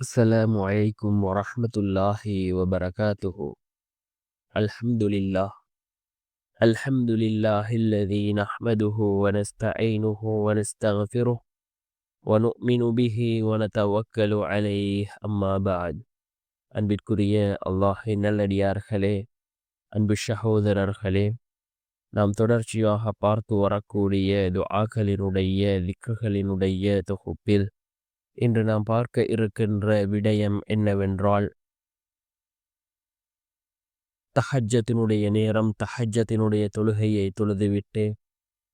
السلام عليكم ورحمة الله وبركاته الحمد لله الحمد لله الذي نحمده ونستعينه ونستغفره ونؤمن به ونتوكل عليه أما بعد அன்பிற்குரிய அல்லாஹின் நல்லடியார்களே அன்பு சகோதரர்களே நாம் தொடர்ச்சியாக பார்த்து வரக்கூடிய துஆக்களினுடைய திக்குகளினுடைய தொகுப்பில் இன்று நாம் பார்க்க இருக்கின்ற விடயம் என்னவென்றால் தஹஜத்தினுடைய நேரம் தஹஜத்தினுடைய தொழுகையை தொழுதுவிட்டு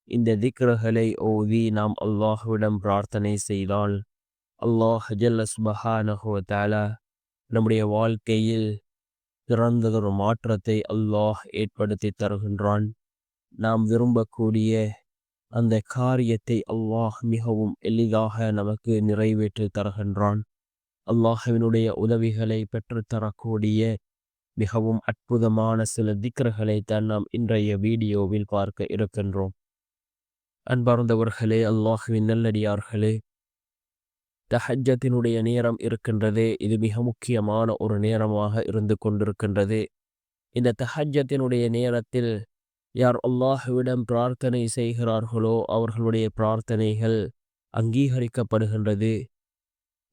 இந்த திக்ரகளை ஓதி நாம் அல்லாஹுவிடம் பிரார்த்தனை செய்தால் அல்லாஹ் ஜல்லஸ்பஹானஹுவத்தாலா நம்முடைய வாழ்க்கையில் சிறந்ததொரு மாற்றத்தை அல்லாஹ் ஏற்படுத்தி தருகின்றான். நாம் விரும்பக்கூடிய அந்த காரியத்தை அல்லாஹ் மிகவும் எளிதாக நமக்கு நிறைவேற்றி தருகின்றான். அல்லாஹவினுடைய உதவிகளை பெற்றுத்தரக்கூடிய மிகவும் அற்புதமான சில திக்ரகளை தான் நாம் இன்றைய வீடியோவில் பார்க்க இருக்கின்றோம். அன்பார்ந்தவர்களே அல்லாஹுவின் நல்லடியார்களே தஹஜத்தினுடைய நேரம் இருக்கின்றதே. இது மிக முக்கியமான ஒரு நேரமாக இருந்து கொண்டிருக்கின்றது. இந்த தஹஜத்தினுடைய நேரத்தில் யார் அல்லாஹுவிடம் பிரார்த்தனை செய்கிறார்களோ அவர்களுடைய பிரார்த்தனைகள் அங்கீகரிக்கப்படுகின்றது.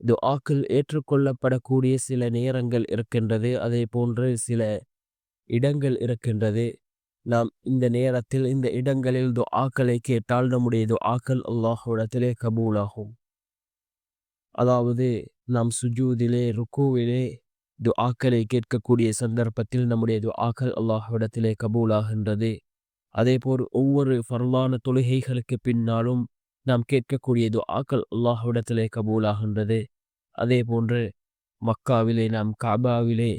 இது ஆக்கள் ஏற்றுக்கொள்ளப்படக்கூடிய சில நேரங்கள் இருக்கின்றது. அதே போன்று சில இடங்கள் இருக்கின்றது. நாம் இந்த நேரத்தில் இந்த இடங்களில் ஆக்களை கேட்டால் நம்முடைய துஆக்கள் அல்லாஹுடத்திலே கபூலாகும். அதாவது நாம் சுஜூதிலே ருக்குவிலே ஆக்களை கேட்கக்கூடிய சந்தர்ப்பத்தில் நம்முடைய துஆக்கள் அல்லாஹுடத்திலே கபூலாகின்றது. அதேபோல் ஒவ்வொரு ஃபர்லான தொழுகைகளுக்கு பின்னாலும் நாம் கேட்கக்கூடிய துஆக்கள் அல்லாஹ்விடத்திலே கபூலாகின்றது. அதே போன்று மக்காவிலே நாம் காபாவிலே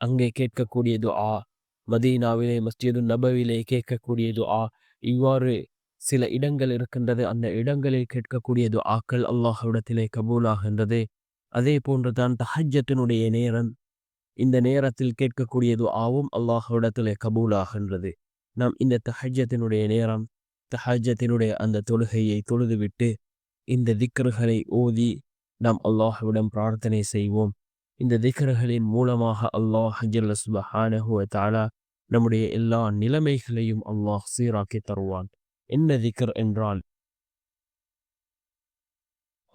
அங்கே கேட்கக்கூடிய துஆ மதீனாவிலே மஸ்ஜிது நபவிலே கேட்கக்கூடிய துஆ இவ்வாறு சில இடங்கள் இருக்கின்றது. அந்த இடங்களில் கேட்கக்கூடிய துஆக்கள் அல்லாஹ்விடத்திலே கபூலாகின்றது. அதே போன்று தான் தஹஜத்தினுடைய நேரம் இந்த நேரத்தில் கேட்கக்கூடியது ஆவும் அல்லாஹ்விடத்திலே கபூலாகின்றது. நாம் இந்த தஹஜத்தினுடைய நேரம் தஹஜத்தினுடைய அந்த தொழுகையை தொழுதுவிட்டு இந்த திக்கர்களை ஓதி நாம் அல்லாஹுவிடம் பிரார்த்தனை செய்வோம் இந்த திக்கர்களின் மூலமாக அல்லாஹ் சுபஹானஹுவ தாலா நம்முடைய எல்லா நிலைமைகளையும் அல்லாஹ் சீராக்கி தருவான் என்ன திக்கர் என்றால்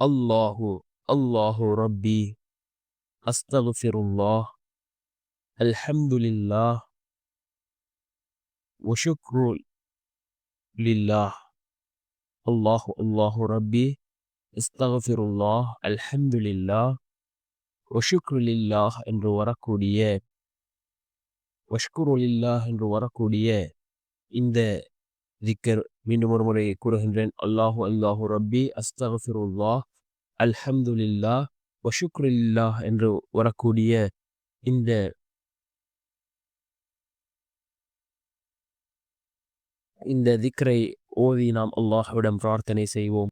அல்லாஹு அல்லாஹு ரப்பி அஸ்தகுஃபிருல்லாஹ் அல்ஹம்துலில்லாஹ் وشكر لله الله الله ربي استغفر الله الحمد لله وشكر لله என்று வரக்கூடிய வஷ்குருலில்லா என்று வரக்கூடிய இந்த திக்கர் மீண்டும் ஒரு முறை கூறுகின்றேன் அல்லாஹு அல்லாஹு ரப்பி அஸ்தகஃபிருல்லா அல்ஹம்துலில்லா வஷுக்ருலில்லா என்று வரக்கூடிய இந்த இந்த திக்ரை ஓதி நாம் அல்லாஹ்விடம் பிரார்த்தனை செய்வோம்.